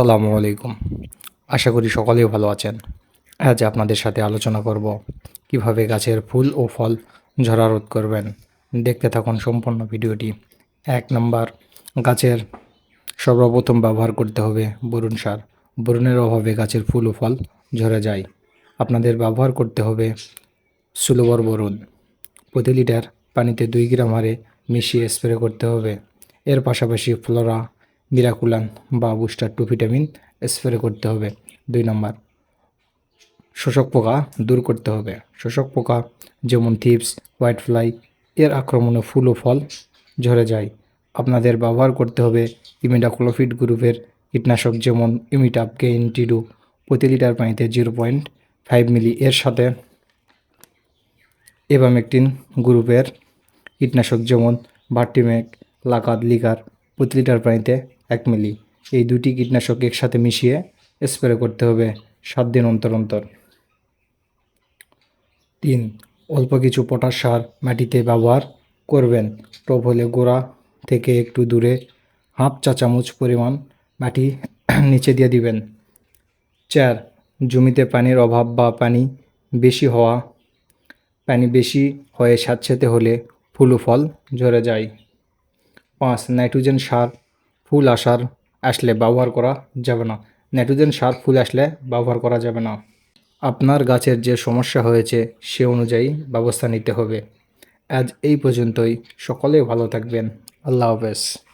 আসসালামু আলাইকুম। আশা করি সকলেই ভালো আছেন। আজ আপনাদের সাথে আলোচনা করব কীভাবে গাছের ফুল ও ফল ঝরা রোধ করবেন। দেখতে থাকুন সম্পূর্ণ ভিডিওটি। এক নম্বর, গাছের সর্বপ্রথম ব্যবহার করতে হবে বরুণ সার। বরুণের অভাবে গাছের ফুল ও ফল ঝরে যায়। আপনাদের ব্যবহার করতে হবে সুলবর বরুণ। প্রতি লিটার পানিতে দুই গ্রাম হারে মিশিয়ে স্প্রে করতে হবে। এর পাশাপাশি ফ্লোরা মিরাকুলান বা বুস্টার টু ভিটামিন স্প্রে করতে হবে। দুই নম্বর, শোষক পোকা দূর করতে হবে। শোষক পোকা যেমন থিপস হোয়াইট ফ্লাই এর আক্রমণে ফুল ও ফল ঝরে যায়। আপনাদের ব্যবহার করতে হবে ইমিডাক্লোফিড গ্রুপের কীটনাশক যেমন ইমিটাপ কেইন টিডু প্রতি লিটার পানিতে জিরো পয়েন্ট ফাইভ মিলি এর সাথে এভামেকটিন গ্রুপের কীটনাশক যেমন ভার্টিমেক লাকাদ লিকার প্রতি লিটার পানিতে এক মিলি। এই দুটি কীটনাশক একসাথে মিশিয়ে স্প্রে করতে হবে সাত দিন অন্তর অন্তর। তিন, অল্প কিছু পটাশ সার মাটিতে ব্যবহার করবেন। টব হলে গোড়া থেকে একটু দূরে হাফ চা চামচ পরিমাণ মাটি নিচে দিয়ে দিবেন। চার, জমিতে পানির অভাব বা পানি বেশি হওয়া, পানি বেশি হয়ে স্যাঁতসেঁতে হলে ফুল ফল ঝরে যায়। পাঁচ, নাইট্রোজেন সার ফুল আসার আসলে ব্যবহার করা যাবে না। নাইট্রোজেন সার ফুল আসলে ব্যবহার করা যাবে না। আপনার গাছের যে সমস্যা হয়েছে, সে অনুযায়ী ব্যবস্থা নিতে হবে। আজ এই পর্যন্তই। সকলে ভালো থাকবেন। আল্লাহ হাফেজ।